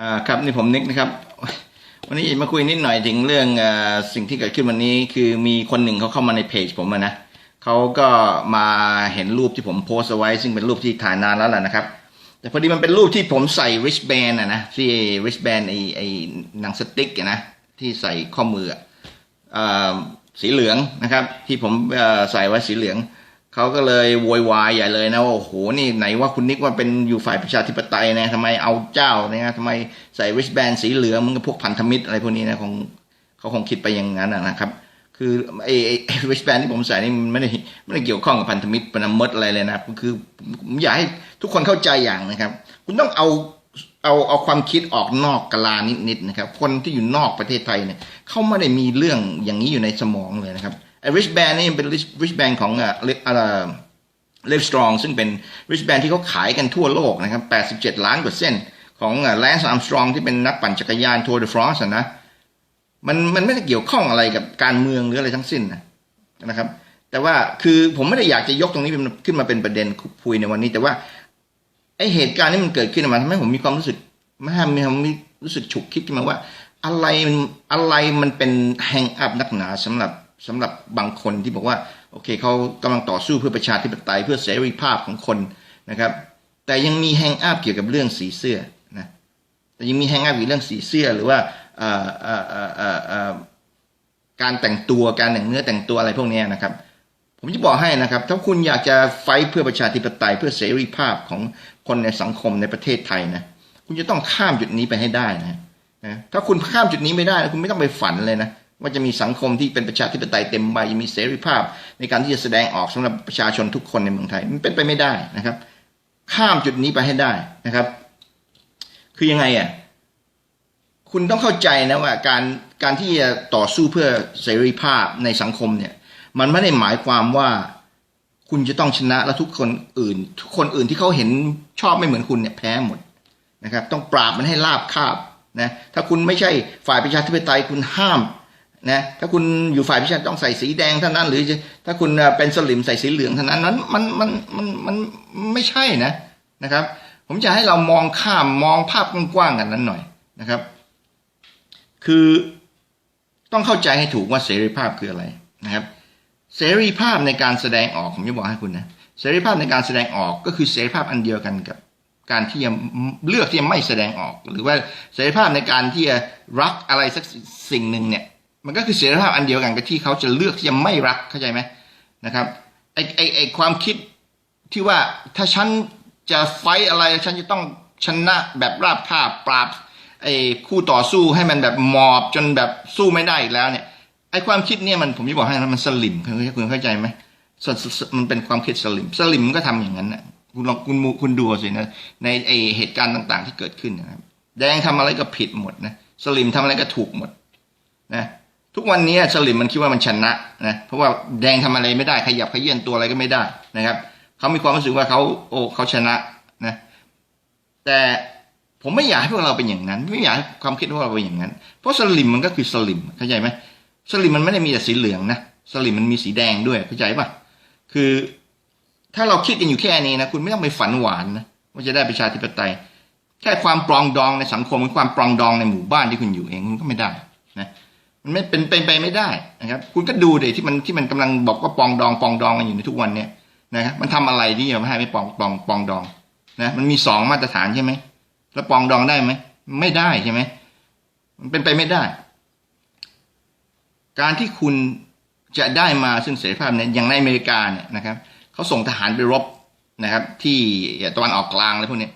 อ่าครับนี่ผมนิกนะครับ วันนี้มาคุยนิดหน่อยถึงเรื่องอาสิ่งที่เกิดขึ้นวันนี้ คือมีคนหนึ่งเขาเข้ามาในเพจผมอะนะเขาก็มาเห็นรูปที่ผมโพสเอาไว้ ซึ่งเป็นรูปที่ถ่ายนานแล้วแหละนะครับ แต่พอดีมันเป็นรูปที่ผมใส่ wristband อะนะที่ wristband ไอไอหนังสติ๊กนะที่ใส่ข้อมืออ่าสีเหลืองนะครับ ที่ผมใส่ไว้สีเหลือง เขาก็เลยโวยวายใหญ่เลยนะว่าโอ้โหนี่ไหนว่าคุณนิกว่าเป็นอยู่ฝ่ายประชาธิปไตยนะทำไมเอาเจ้านี่ยทำไมใส่ wristband สีเหลืองมันก็พวกพันธมิตรอะไรพวกนี้นะคงเขาคงคิดไปอย่างนั้นนะครับ คือไอ้ไอ้ไอ้ wristband ที่ผมใส่นี่มันไม่ได้ไม่ได้เกี่ยวข้องกับพันธมิตรปนมดอะไรเลยนะคือผมอยากให้ทุกคนเข้าใจอย่างนะครับ คุณต้องเอาเอาเอาความคิดออกนอกกลานิดๆนะครับ คนที่อยู่นอกประเทศไทยเนี่ยเขาไม่ได้มีเรื่องอย่างนี้อยู่ในสมองเลยนะครับ ไอ้ wristband นี่เป็น wristband ของอ่าอ่าเลฟสตรองซึ่งเป็น wristband ที่เขาขายกันทั่วโลกนะครับ 87 ล้านกว่าเส้น ของแลนซ์อาร์มสตรองที่เป็นนักปั่นจักรยานทัวร์เดฟรานซ์นะมันมันไม่ได้เกี่ยวข้องอะไรกับการเมืองหรืออะไรทั้งสิ้นนะครับ แต่ว่าคือผมไม่ได้อยากจะยกตรงนี้เป็นขึ้นมาเป็นประเด็นคุยในวันนี้ แต่ว่าไอเหตุการณ์นี้มันเกิดขึ้นมาทำให้ผมมีความรู้สึกไม่ทำให้ผมมีรู้สึกฉุกคิดขึ้นมาว่า อะไรอะไรมันเป็นแฮงอัพนักหนาสำหรับ สำหรับบางคนที่บอกว่าโอเคเขากำลังต่อสู้เพื่อประชาธิปไตยเพื่อเสรีภาพของคนนะครับ แต่ยังมีแฮงอัพเกี่ยวกับเรื่องสีเสื้อนะแต่ยังมีแฮงอัพเกี่ยวกับเรื่องสีเสื้อหรือว่าการแต่งตัวการแต่งเนื้อแต่งตัวอะไรพวกนี้นะครับ ผมจะบอกให้นะครับ ถ้าคุณอยากจะไฟเพื่อประชาธิปไตยเพื่อเสรีภาพของคนในสังคมในประเทศไทยนะคุณจะต้องข้ามจุดนี้ไปให้ได้นะนะถ้าคุณข้ามจุดนี้ไม่ได้นะคุณไม่ต้องไปฝันเลยนะ ว่าจะมีสังคมที่เป็นประชาธิปไตยเต็มใบมีเสรีภาพ ในการที่จะแสดงออกสำหรับประชาชนทุกคนในเมืองไทยมันเป็นไปไม่ได้นะครับ ข้ามจุดนี้ไปให้ได้นะครับ คือยังไงอะคุณต้องเข้าใจนะว่าการการที่จะต่อสู้เพื่อเสรีภาพในสังคมเนี่ย มันไม่ได้หมายความว่าคุณจะต้องชนะแล้วทุกคนอื่น ทุกคนอื่นที่เขาเห็นชอบไม่เหมือนคุณเนี่ยแพ้หมดนะครับ ต้องปราบมันให้ราบคาบนะถ้าคุณไม่ใช่ฝ่ายประชาธิปไตยคุณห้าม นะถ้าคุณอยู่ฝ่ายประชาธิตต้องใส่สีแดงเท่านั้น หรือถ้าคุณเป็นสลิมใส่สีเหลืองเท่านั้นนั้นมันมันมันมันไม่ใช่นะนะครับ ผมจะให้เรามองข้ามมองภาพกว้างๆกันนั้นหน่อยนะครับ คือต้องเข้าใจให้ถูกว่าเสรีภาพคืออะไรนะครับ เสรีภาพในการแสดงออกผมจะบอกให้คุณนะเสรีภาพในการแสดงออกก็คือเสรีภาพอันเดียวกันกับการที่จะเลือกที่จะไม่แสดงออก หรือว่าเสรีภาพในการที่จะรักอะไรสักสิ่งหนึ่งเนี่ย มันก็คือเสรีภาพอันเดียวกันกับที่เขาจะเลือกที่จะไม่รักเข้าใจไหมนะครับไอไอไอความคิดที่ว่าถ้าฉันจะไฟอะไรฉันจะต้องชนะแบบราบคาบปราบไอคู่ต่อสู้ให้มันแบบหมอบจนแบบสู้ไม่ได้อีกแล้วเนี่ยไอความคิดเนี่ยมันผมจะบอกให้นะมันสลิมคุณเข้าใจไหมมันเป็นความคิดสลิมสลิมก็ทำอย่างนั้นนะคุณลองคุณคุณดูสินะในไอเหตุการณ์ต่าง ๆ ที่เกิดขึ้นนะครับ แดงทำอะไรก็ผิดหมดนะสลิมทำอะไรก็ถูกหมดนะ ทุกวันนี้สลิมมันคิดว่ามันชนะนะเพราะว่าแดงทำอะไรไม่ได้ขยับขยื่นตัวอะไรก็ไม่ได้นะครับเขามีความรู้สึกว่าเขาโอ้เขาชนะนะแต่ผมไม่อยากให้พวกเราเป็นอย่างนั้น ไม่อยากให้ความคิดพวกเราเป็นอย่างนั้น เพราะสลิมมันก็คือสลิมเข้าใจไหมสลิมมันไม่ได้มีแต่สีเหลืองนะสลิมมันมีสีแดงด้วยเข้าใจปะคือถ้าเราคิดกันอยู่แค่นี้นะคุณไม่ต้องไปฝันหวานนะว่าจะได้ประชาธิปไตยแค่ความปรองดองในสังคมความปรองดองในหมู่บ้านที่คุณอยู่เองคุณก็ไม่ได้นะ มันไม่เป็นเป็นไปไม่ได้นะครับ คุณก็ดูเด็ที่มันที่มันกำลังบอกว่าปองดองปองดองกันอยู่ในทุกวันเนี่ยนะครับมันทำอะไรที่จะไม่ให้ไม่ปองปองปองดองนะมันมีสองมาตรฐานใช่ไหมแล้วปองดองได้ไหมไม่ได้ใช่ไหมมันเป็นไปไม่ได้ การที่คุณจะได้มาซึ่งเสรีภาพเนี่ยอย่างในอเมริกาเนี่ยนะครับเขาส่งทหารไปรบนะครับ ที่ตะวันออกกลางอะไรพวกนี้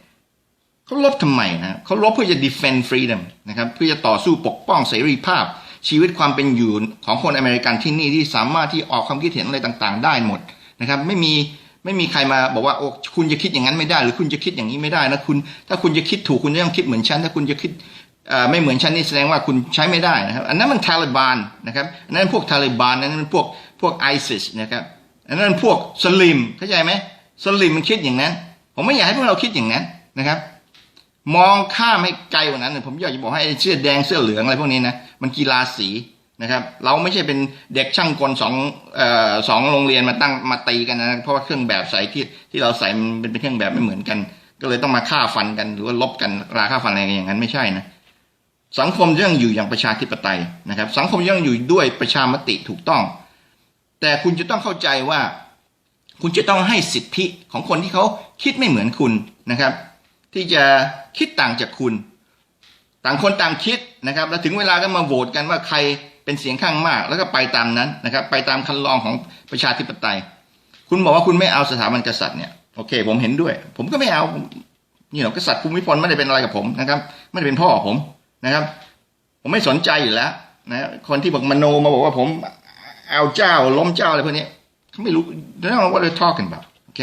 เขารบทำไมนะเขารบเพื่อจะ defend freedom นะครับ เพื่อจะต่อสู้ปกป้องเสรีภาพ ชีวิตความเป็นอยู่ของคนอเมริกันที่นี่ที่สามารถที่ออกความคิดเห็นอะไรต่างๆ ได้หมดนะครับไม่มีไม่มีใครมาบอกว่าโอ้คุณจะคิดอย่างนั้นไม่ได้ หรือคุณจะคิดอย่างนี้ไม่ได้นะคุณถ้าคุณจะคิดถูกคุณจะต้องคิดเหมือนฉันถ้าคุณจะคิดไม่เหมือนฉันนี่แสดงว่าคุณใช้ไม่ได้นะครับอันนั้นมันทาลิบานนะครับอันนั้นพวกทาลิบานอันนั้นพวกพวกไอซิสนะครับอันนั้นพวกสลิมเข้าใจไหมสลิมมันคิดอย่างนั้น ผมไม่อยากให้พวกเราคิดอย่างนั้นนะครับ มองข้ามให้ไกลกว่านั้นผมอยากจะบอกให้เสื้อแดงเสื้อเหลืองอะไรพวกนี้นะมันกีฬาสีนะครับ เราไม่ใช่เป็นเด็กช่างกลสองออสองโรงเรียนมาตั้งมาตีกันนะเพราะว่าเครื่องแบบใส่ที่ที่เราใส่มันเป็นเครื่องแบบไม่เหมือนกัน ก็เลยต้องมาฆ่าฟันกันหรือว่าลบกันราฆ่าฟันอะไรอย่างนั้นไม่ใช่นะสังคมยังอยู่อย่างประชาธิปไตยนะครับ สังคมยังอยู่ด้วยประชามติถูกต้อง แต่คุณจะต้องเข้าใจว่า คุณจะต้องให้สิทธิของคนที่เขาคิดไม่เหมือนคุณนะครับ ที่จะคิดต่างจากคุณ ต่างคนต่างคิดนะครับ แล้วถึงเวลาก็มาโหวตกันว่าใครเป็นเสียงข้างมาก แล้วก็ไปตามนั้นนะครับ ไปตามคันลองของประชาธิปไตย คุณบอกว่าคุณไม่เอาสถาบันกษัตริย์เนี่ยโอเค ผมเห็นด้วย ผมก็ไม่เอานี่หรอกษัตริย์ภูมิพลไม่ได้เป็นอะไรกับผมนะครับไม่ได้เป็นพ่อผมนะครับ ผมไม่สนใจอยู่แล้วนะคนที่บอกมโนมาบอกว่าผมเอาเจ้าล้มเจ้าอะไรพวกนี้เขาไม่รู้ they don't know what they're talking about โอเค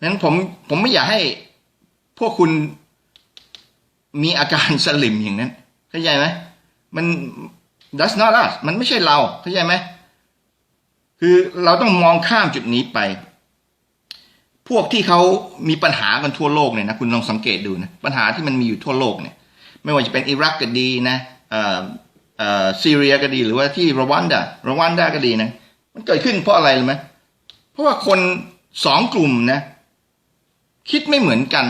นั้นผมผมไม่อยากให้ พวกคุณมีอาการสลิมอย่างนั้นเข้าใจไหมมัน that's not us มันไม่ใช่เราเข้าใจไหมคือเราต้องมองข้ามจุดนี้ไป พวกที่เขามีปัญหากันทั่วโลกเนี่ยนะคุณลองสังเกตดูนะปัญหาที่มันมีอยู่ทั่วโลกเนี่ย ไม่ว่าจะเป็นอิรักก็ดีนะเอ่อเอ่อซีเรียก็ดีหรือว่าที่รวันดารวันดาก็ดีนะ มันเกิดขึ้นเพราะอะไรรู้ไหมเพราะว่าคนสองกลุ่มนะ คิดไม่เหมือนกัน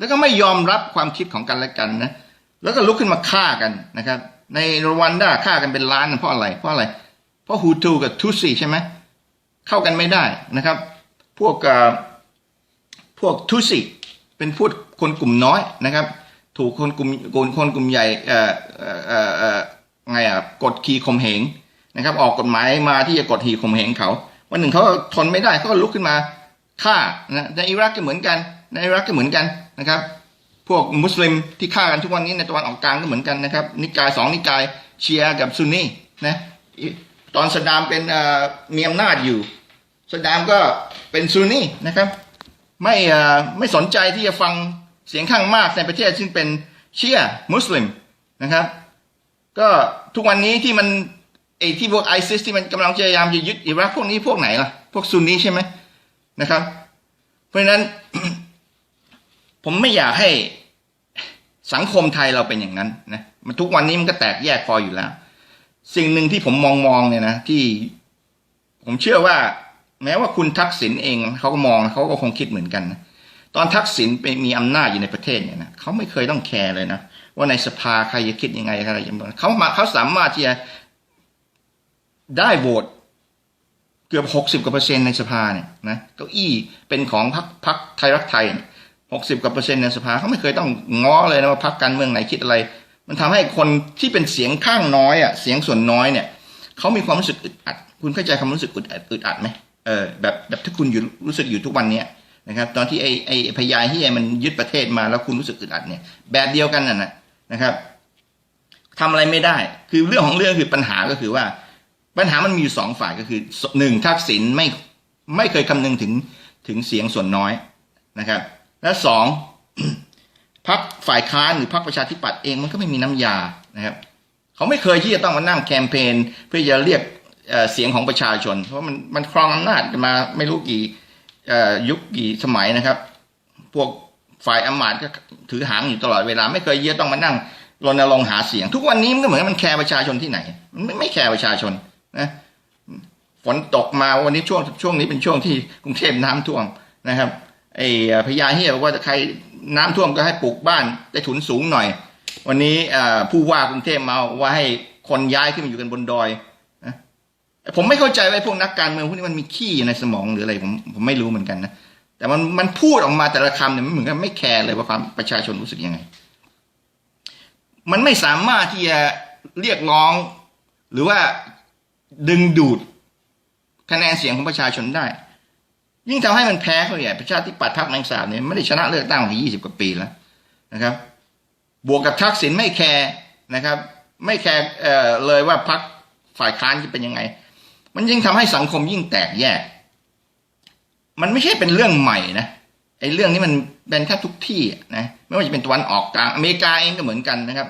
แล้วก็ไม่ยอมรับความคิดของกันและกันนะแล้วก็ลุกขึ้นมาฆ่ากันนะครับ ในรวันดาฆ่ากันเป็นล้านเพราะอะไร เพราะอะไร เพราะฮูทูกับทูซีใช่ไหมเข้ากันไม่ได้นะครับ พวกพวกทูซีเป็นพวกคนกลุ่มน้อยนะครับ ถูกคนกลุ่มคนคนกลุ่มใหญ่เอ่อเอ่อเอ่อไงอะกดขี่ข่มเหงนะครับ ออกกฎหมายมาที่จะกดขี่ข่มเหงเขาวันหนึ่งเขาทนไม่ได้เขาก็ลุกขึ้นมาฆ่านะในอิรักก็เหมือนกัน ในอิรักก็เหมือนกัน นะครับ พวกมุสลิมที่ฆ่ากันทุกวันนี้ในตะวันออกกลางก็เหมือนกันนะครับ นิกายสองนิกายเชียร์กับซุนนีนะตอนสดามเป็นเมีอำนาจอยู่สดามก็เป็นซุนนีนะครับ ไม่ไม่สนใจที่จะฟังเสียงข้างมากในประเทศซึ่งเป็นเชียร์มุสลิมนะครับ ก็ทุกวันนี้ที่มันไอ้ที่พวกไอซิสที่มันกำลังพยายามจะยึดอิรักพวกนี้พวกไหนล่ะ พวกซุนนีใช่ไหมนะครับ เพราะฉะนั้น ผมไม่อยากให้สังคมไทยเราเป็นอย่างนั้นนะมันทุกวันนี้มันก็แตกแยกพออยู่แล้ว สิ่งหนึ่งที่ผมมองมองเนี่ยนะที่ผมเชื่อว่า แม้ว่าคุณทักษิณเองเขาก็มองเขาก็คงคิดเหมือนกันนะตอนทักษิณไปมีอำนาจอยู่ในประเทศเนี่ยนะเขาไม่เคยต้องแคร์เลยนะว่าในสภาใครจะคิดยังไงอะไรอย่างเงี้ยเขามาเขาสามารถที่จะได้โหวตเกือบหกสิบกว่าเปอร์เซ็นต์ในสภาเนี่ยนะเก้าอี้เป็นของพรรคพรรคไทยรักไทย หกสิบกว่าเปอร์เซ็นต์ในสภาเขาไม่เคยต้องง้อเลยนะว่าพรรคการเมืองไหนคิดอะไร มันทำให้คนที่เป็นเสียงข้างน้อยอะเสียงส่วนน้อยเนี่ยเขามีความรู้สึกอึดอัด คุณเข้าใจความรู้สึกอึดอัดอึดอัดไหมเออแบบแบบที่คุณอยู่รู้สึกอยู่ทุกวันเนี้ยนะครับตอนที่ไอ้ไอ้พยายที่มันยึดประเทศมาแล้วคุณรู้สึกอึดอัดเนี่ยแบบเดียวกันน่ะนะนะครับทำอะไรไม่ได้ คือเรื่องของเรื่องคือปัญหาก็คือว่า ปัญหามันมีอยู่สองฝ่ายก็คือหนึ่งทักษิณไม่ไม่เคยคำนึงถึงถึงเสียงส่วนน้อยนะครับ และสองพักฝ่ายค้านหรือพักประชาธิปัตย์เองมันก็ไม่มีน้ำยานะครับเขาไม่เคยที่จะต้องมานั่งแคมเปญเพื่อจะเรียกเเสียงของประชาชน เพราะมันมันครองอำนาจกันมาไม่รู้กี่ยุคกี่สมัยนะครับ พวกฝ่ายอำมาตย์ก็ถือหางอยู่ตลอดเวลา ไม่เคยที่จะต้องมานั่งรณรงค์หาเสียง ทุกวันนี้มันก็เหมือนมันแคร์ประชาชนที่ไหน มันไม่ไม่แคร์ประชาชนนะฝนตกมาวันนี้ช่วงช่วงนี้เป็นช่วงที่กรุงเทพน้ำท่วมนะครับ ไอ้พญาเฮียบอกว่าใครน้ำท่วมก็ให้ปลูกบ้านได้ถุนสูงหน่อย วันนี้ผู้ว่ากรุงเทพมาว่าให้คนย้ายขึ้นมาอยู่กันบนดอยผมไม่เข้าใจว่าพวกนักการเมืองพวกนี้มันมีขี้ในสมองหรืออะไรผมผมไม่รู้เหมือนกันนะแต่มันมันพูดออกมาแต่ละคำเนี่ยมันเหมือนกับไม่แคร์เลยว่าความประชาชนรู้สึกยังไง มันไม่สามารถที่จะเรียกร้อง หรือว่าดึงดูดคะแนนเสียงของประชาชนได้ ยิ่งทำให้มันแพ้เขาใหญ่ประชาธิปัตย์พรรคแมงสาบเนี่ยไม่ได้ชนะเลือกตั้งมายี่สิบกว่าปีแล้วนะครับ บวกกับทักษิณไม่แคร์นะครับ ไม่แคร์เอ่อเลยว่าพรรคฝ่ายค้านจะเป็นยังไง มันยิ่งทำให้สังคมยิ่งแตกแยก มันไม่ใช่เป็นเรื่องใหม่นะไอ้เรื่องนี้มันเป็นแค่ทุกที่นะไม่ว่าจะเป็นตะวันออกกลางอเมริกาเองก็เหมือนกันนะครับ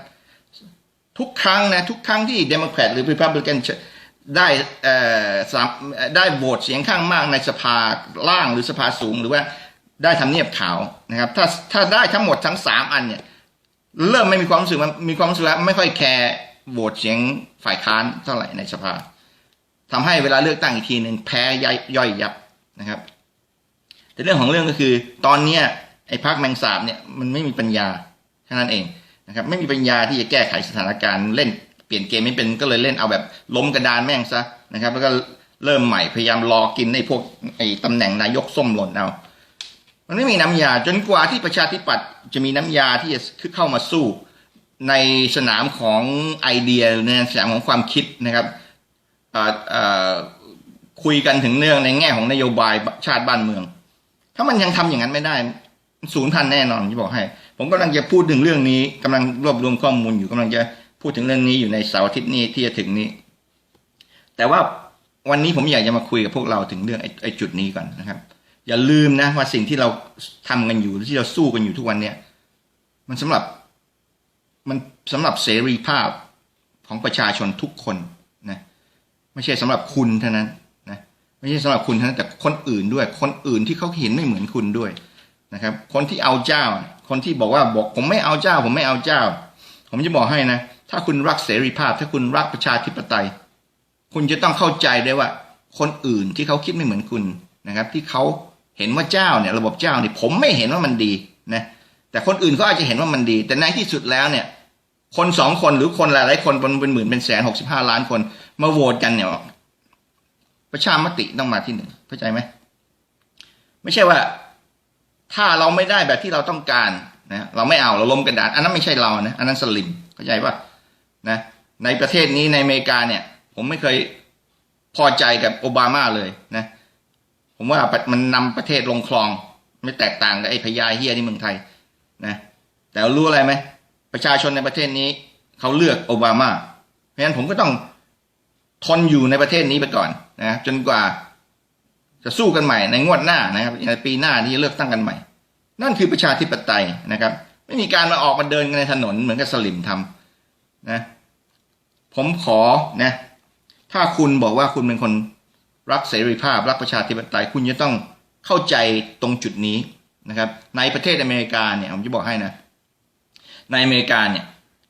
ทุกครั้งนะทุกครั้งที่เดโมแครตหรือรีพับลิกัน ได้เอ่อได้โหวตเสียงข้างมากในสภาล่างหรือสภาสูงหรือว่าได้ทำเนียบขาวนะครับถ้าถ้าได้ทั้งหมดทั้งสามอันเนี่ยเริ่มไม่มีความรู้สึกมันมีความรู้สึกแล้วไม่ค่อยแคร์โหวตเสียงฝ่ายค้านเท่าไหร่ในสภาทำให้เวลาเลือกตั้งอีกทีหนึ่งแพ้ย่อยย่อยยับนะครับ แต่เรื่องของเรื่องก็คือ ตอนเนี้ยไอ้พักแมงสาบเนี่ยมันไม่มีปัญญาแค่นั้นเองนะครับไม่มีปัญญาที่จะแก้ไขสถานการณ์เล่น เปลี่ยนเกมไม่เป็นก็เลยเล่นเอาแบบล้มกระดานแม่งซะนะครับแล้วก็เริ่มใหม่พยายามรอกินไอ้พวกไอ้ตำแหน่งนายกส้มหล่นเอา มันไม่มีน้ำยาจนกว่าที่ประชาธิปัตย์จะมีน้ำยาที่จะเข้ามาสู้ ในสนามของไอเดียในสนามของความคิดนะครับอ่อเอ่อคุยกันถึงเรื่องในแง่ของนโยบายชาติบ้านเมือง ถ้ามันยังทำอย่างนั้นไม่ได้ศูนย์พันแน่นอนผมจะบอกให้ ผมกำลังจะพูดถึงเรื่องนี้กำลังรวบรวมข้อมูลอยู่กำลังจะ พูดถึงเรื่องนี้อยู่ในเสาร์อาทิตย์นี้ที่จะถึงนี้ แต่ว่าวันนี้ผมอยากจะมาคุยกับพวกเราถึงเรื่องไอ้ไอจุดนี้ก่อนนะครับ อย่าลืมนะว่าสิ่งที่เราทำกันอยู่ที่เราสู้กันอยู่ทุกวันเนี้ยมันสำหรับมันสำหรับเสรีภาพของประชาชนทุกคนนะไม่ใช่สำหรับคุณเท่านั้นนะไม่ใช่สำหรับคุณเท่านั้นแต่คนอื่นด้วย คนอื่นที่เขาเห็นไม่เหมือนคุณด้วยนะครับ คนที่เอาเจ้า คนที่บอกว่าบอกผมไม่เอาเจ้า ผมไม่เอาเจ้า ผมจะบอกให้นะ ถ้าคุณรักเสรีภาพ ถ้าคุณรักประชาธิปไตย คุณจะต้องเข้าใจได้ว่า คนอื่นที่เขาคิดไม่เหมือนคุณนะครับ ที่เขาเห็นว่าเจ้าเนี่ยระบบเจ้าเนี่ยผมไม่เห็นว่ามันดีนะแต่คนอื่นเขาอาจจะเห็นว่ามันดี แต่ในที่สุดแล้วเนี่ย คนสองคนหรือคนหลายๆคนเป็นหมื่นเป็นแสนหกสิบห้าล้านคนมาโหวตกันเนี่ยประชามติต้องมาที่หนึ่งเข้าใจไหมไม่ใช่ว่า ถ้าเราไม่ได้แบบที่เราต้องการนะเราไม่เอาเราล้มกระดานอันนั้นไม่ใช่เรานะอันนั้นสลิมเข้าใจป่ะ นะในประเทศนี้ในอเมริกาเนี่ยผมไม่เคยพอใจกับโอบามาเลยนะผมว่ามันนำประเทศลงคลอง ไม่แตกต่างกับไอ้พญาเฮียที่เมืองไทยนะแต่รู้อะไรไหมประชาชนในประเทศนี้เขาเลือกโอบามา เพราะฉะนั้นผมก็ต้องทนอยู่ในประเทศนี้ไปก่อนนะจนกว่าจะสู้กันใหม่ในงวดหน้านะครับในปีหน้าที่เลือกตั้งกันใหม่ นั่นคือประชาธิปไตยนะครับ ไม่มีการมาออกมาเดินกันในถนนเหมือนกับสลิมทำ นะผมขอนะถ้าคุณบอกว่าคุณเป็นคนรักเสรีภาพ รักประชาธิปไตยคุณจะต้องเข้าใจตรงจุดนี้นะครับ ในประเทศอเมริกาเนี่ยผมจะบอกให้นะ ในอเมริกาเนี่ย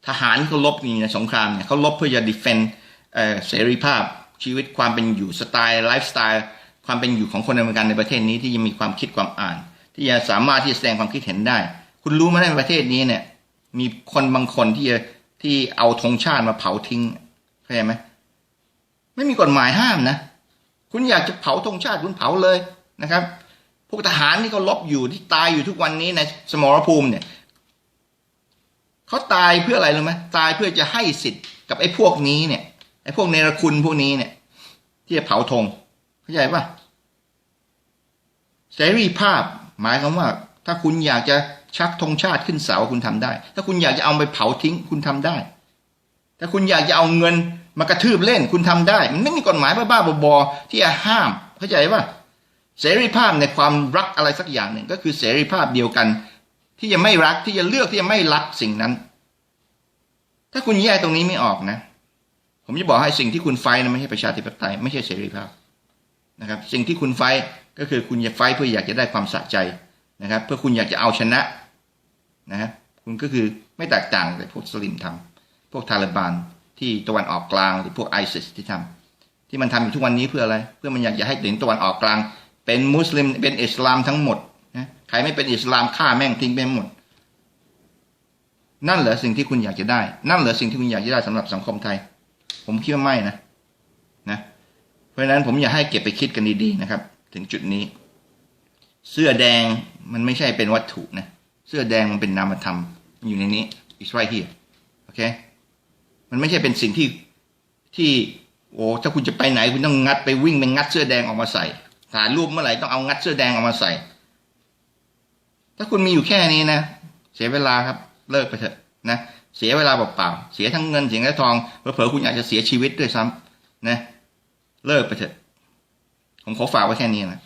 ทหารเขาลบนี่ในสงครามเนี่ยเขาลบเพื่อจะ defend เอ่อเสรีภาพชีวิตความเป็นอยู่สไตล์ไลฟ์สไตล์ความเป็นอยู่ของคนอเมริกันในประเทศนี้ที่ยังมีความคิดความอ่าน ที่จะสามารถที่จะแสดงความคิดเห็นได้ คุณรู้ไหมในประเทศนี้เนี่ยมีคนบางคนที่จะ ที่เอาธงชาติมาเผาทิ้งเข้าใจไหมไม่มีกฎหมายห้ามนะ คุณอยากจะเผาธงชาติคุณเผาเลยนะครับ พวกทหารที่เขาลบอยู่ที่ตายอยู่ทุกวันนี้ในสมรภูมิเนี่ยเขาตายเพื่ออะไรรู้ไหมตายเพื่อจะให้สิทธิ์กับไอ้พวกนี้เนี่ยไอ้พวกเนรคุณพวกนี้เนี่ย ที่จะเผาธงเข้าใจปะเสรีภาพหมายความว่า ถ้าคุณอยากจะ ชักธงชาติขึ้นเสาคุณทำได้ ถ้าคุณอยากจะเอาไปเผาทิ้งคุณทำได้ ถ้าคุณอยากจะเอาเงินมากระทืบเล่นคุณทำได้ มันไม่มีกฎหมายบ้าๆบอๆที่จะห้ามเข้าใจปะเสรีภาพในความรักอะไรสักอย่างหนึ่งก็คือเสรีภาพเดียวกัน ที่จะไม่รักที่จะเลือกที่จะไม่รักสิ่งนั้น ถ้าคุณแยกตรงนี้ไม่ออกนะ ผมจะบอกให้สิ่งที่คุณไฟนะไม่ใช่ประชาธิปไตยไม่ใช่เสรีภาพนะครับ สิ่งที่คุณไฟก็คือคุณจะไฟเพื่ออยากจะได้ความสะใจนะครับ เพื่อคุณอยากจะเอาชนะ นะครับคุณก็คือไม่แตกต่างจากพวกสลิมทำพวกทาลิบันที่ตะวันออกกลางหรือพวกไอซิสที่ทำที่มันทำอยู่ทุกวันนี้เพื่ออะไร เพื่อมันอยากจะให้ถึงตะวันออกกลาง เป็นมุสลิมเป็นอิสลามทั้งหมดนะใครไม่เป็นอิสลามฆ่าแม่งทิ้งไปหมด นั่นเหรอสิ่งที่คุณอยากจะได้ นั่นเหรอสิ่งที่คุณอยากจะได้สำหรับสังคมไทย ผมคิดว่าไม่นะนะ เพราะฉะนั้นผมอยากให้เก็บไปคิดกันดีๆนะครับ ถึงจุดนี้ เสื้อแดงมันไม่ใช่เป็นวัตถุนะ เสื้อแดงมันเป็นนามธรรมมันอยู่ในนี้ it's right here โอเคมันไม่ใช่เป็นสิ่งที่ที่โอ้ถ้าคุณจะไปไหนคุณต้องงัดไปวิ่งไปงัดเสื้อแดงออกมาใส่ถ่ายรูปเมื่อไหร่ต้องเอางัดเสื้อแดงออกมาใส่ ถ้าคุณมีอยู่แค่นี้นะ เสียเวลาครับเลิกไปเถอะนะเสียเวลาเปล่าๆเสียทั้งเงินเสียทั้งทองเผลอๆคุณอาจจะเสียชีวิตด้วยซ้ำนะ เลิกไปเถอะ ผมขอฝากไว้แค่นี้นะ